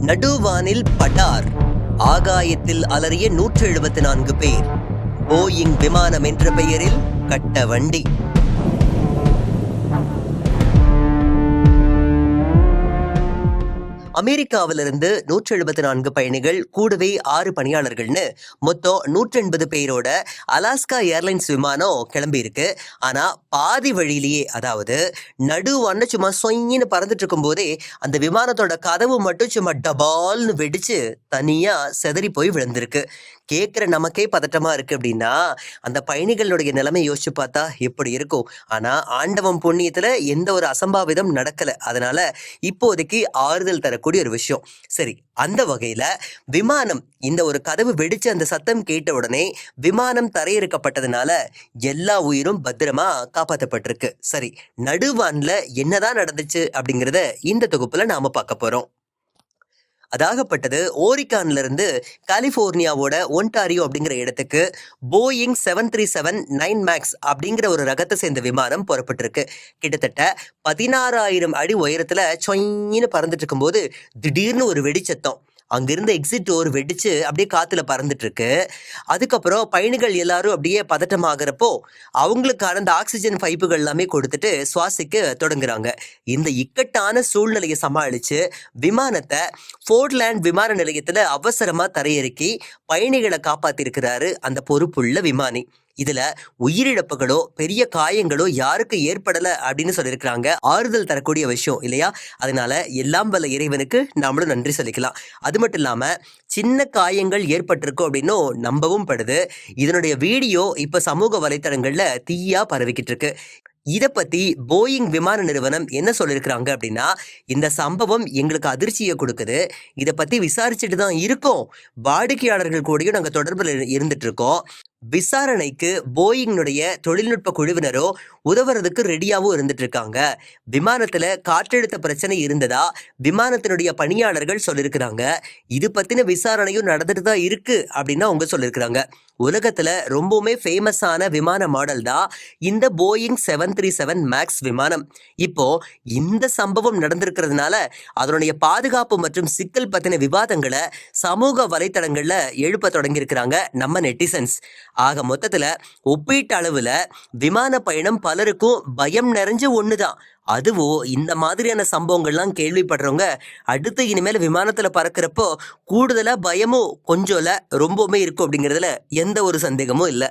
நடுவானில் பட்டார். ஆகாயத்தில் அலறிய நூற்று எழுபத்தி நான்கு பேர். போயிங் விமானம் என்ற பெயரில் கட்ட வண்டி. அமெரிக்காவிலிருந்து நூற்றி எழுபத்தி நான்கு பயணிகள் கூடவே ஆறு பணியாளர்கள்னு மொத்தம் நூற்றி எண்பது பேரோட அலாஸ்கா ஏர்லைன்ஸ் விமானம் கிளம்பியிருக்கு. ஆனால் பாதி வழியிலேயே அதாவது நடுவான சும்மா சொயின்னு பறந்துட்டு இருக்கும்போதே அந்த விமானத்தோட கதவு மட்டும் சும்மா டபால்னு வெடிச்சு தனியாக செதறி போய் விழுந்திருக்கு. கேட்குற நமக்கே பதட்டமாக இருக்குது அப்படின்னா அந்த பயணிகளுடைய நிலைமை யோசிச்சு பார்த்தா எப்படி இருக்கும்? ஆனால் ஆண்டவன் புண்ணியத்தில் எந்த ஒரு அசம்பாவிதம் நடக்கல. அதனால் இப்போதைக்கு ஆறுதல் தரக்கூடிய ஒரு விஷயம். சரி அந்த வகையில் விமானம் இந்த ஒரு கதவு வெடிச்சு அந்த சத்தம் கேட்ட உடனே விமானம் தரையிறக்கப்பட்டதுனால எல்லா உயிரும் பத்திரமா காப்பாற்றப்பட்டிருக்கு சரி நடுவான்ல என்னதான் நடந்துச்சு அப்படிங்கிறத இந்த தொகுப்பில் நாம பார்க்க போறோம். அதாகப்பட்டது ஓரிகான்லேருந்து கலிஃபோர்னியாவோட ஒன்டாரியோ அப்படிங்கிற இடத்துக்கு Boeing seven three seven nine max அப்படிங்கிற ஒரு ரகத்தை சேர்ந்த விமானம் புறப்பட்டிருக்கு. கிட்டத்தட்ட பதினாறாயிரம் அடி உயரத்தில் சொயின்னு பறந்துட்டு இருக்கும்போது திடீர்னு ஒரு வெடிச்சத்தம். அங்கிருந்த எக்ஸிட் டோர் வெடிச்சு அப்படியே காத்துல பறந்துட்டு இருக்கு அதுக்கப்புறம் பயணிகள் எல்லாரும் அப்படியே பதட்டமாகறப்போ அவங்களுக்கான அந்த ஆக்சிஜன் பைப்புகள் எல்லாமே கொடுத்துட்டு சுவாசிக்க தொடங்குறாங்க. இந்த இக்கட்டான சூழ்நிலையை சமாளிச்சு விமானத்தை ஃபோர்ட்லேண்ட் விமான நிலையத்துல அவசரமா தரையிறக்கி பயணிகளை காப்பாத்திருக்கிறாரு அந்த பொறுப்புள்ள விமானி. இதுல உயிரிழப்புகளோ பெரிய காயங்களோ யாருக்கு ஏற்படல அப்படின்னு சொல்லியிருக்கிறாங்க. ஆறுதல் தரக்கூடிய விஷயம் இல்லையா? அதனால எல்லாம் வல்ல இறைவனுக்கு நாமளும் நன்றி சொல்லிக்கலாம் அது மட்டும் இல்லாம சின்ன காயங்கள் ஏற்பட்டிருக்கும் அப்படின்னும் நம்பவும் படுது. இதனுடைய வீடியோ இப்ப சமூக வலைத்தளங்கள்ல தீயா பரவிக்கிட்டு இருக்கு இதை பத்தி போயிங் விமான நிறுவனம் என்ன சொல்லியிருக்கிறாங்க அப்படின்னா இந்த சம்பவம் எங்களுக்கு அதிர்ச்சியை கொடுக்குது. இதை பத்தி விசாரிச்சுட்டு தான் இருக்கோம். வாடிக்கையாளர்கள் கூடயும் நாங்கள் தொடர்பில் இரு- இருந்துட்டு இருக்கோம் விசாரணைக்கு போயிங்னுடைய தொழில்நுட்ப குழுவினரோ உதவுறதுக்கு ரெடியாகவும் இருந்துட்டு இருக்காங்க விமானத்தில் காற்றழுத்த பிரச்சனை இருந்ததா? விமானத்தினுடைய பணியாளர்கள் சொல்லியிருக்கிறாங்க இது பற்றின விசாரணையும் நடந்துட்டு தான் இருக்குது அப்படின்னு அவங்க சொல்லியிருக்கிறாங்க உலகத்தில் ரொம்பவுமே ஃபேமஸான விமான மாடல் தான் இந்த Boeing seven three seven max விமானம். இப்போ இந்த சம்பவம் நடந்திருக்கிறதுனால அதனுடைய பாதுகாப்பு மற்றும் சிக்கல் பற்றின விவாதங்களை சமூக வலைத்தளங்களில் எழுப்ப தொடங்கியிருக்கிறாங்க நம்ம நெட்டிசன்ஸ் ஆக மொத்தத்தில் ஒப்பீட்டு அளவில் விமான பயணம் பலருக்கும் பயம் நிறைஞ்ச தான் அதுவும் இந்த மாதிரியான சம்பவங்கள்லாம் கேள்விப்படுறவங்க அடுத்து இனிமேல் விமானத்தில் பறக்கிறப்போ கூடுதலாக பயமும் கொஞ்சம் இல்லை ரொம்பவுமே இருக்கும் அப்படிங்கிறதுல எந்த ஒரு சந்தேகமும் இல்லை.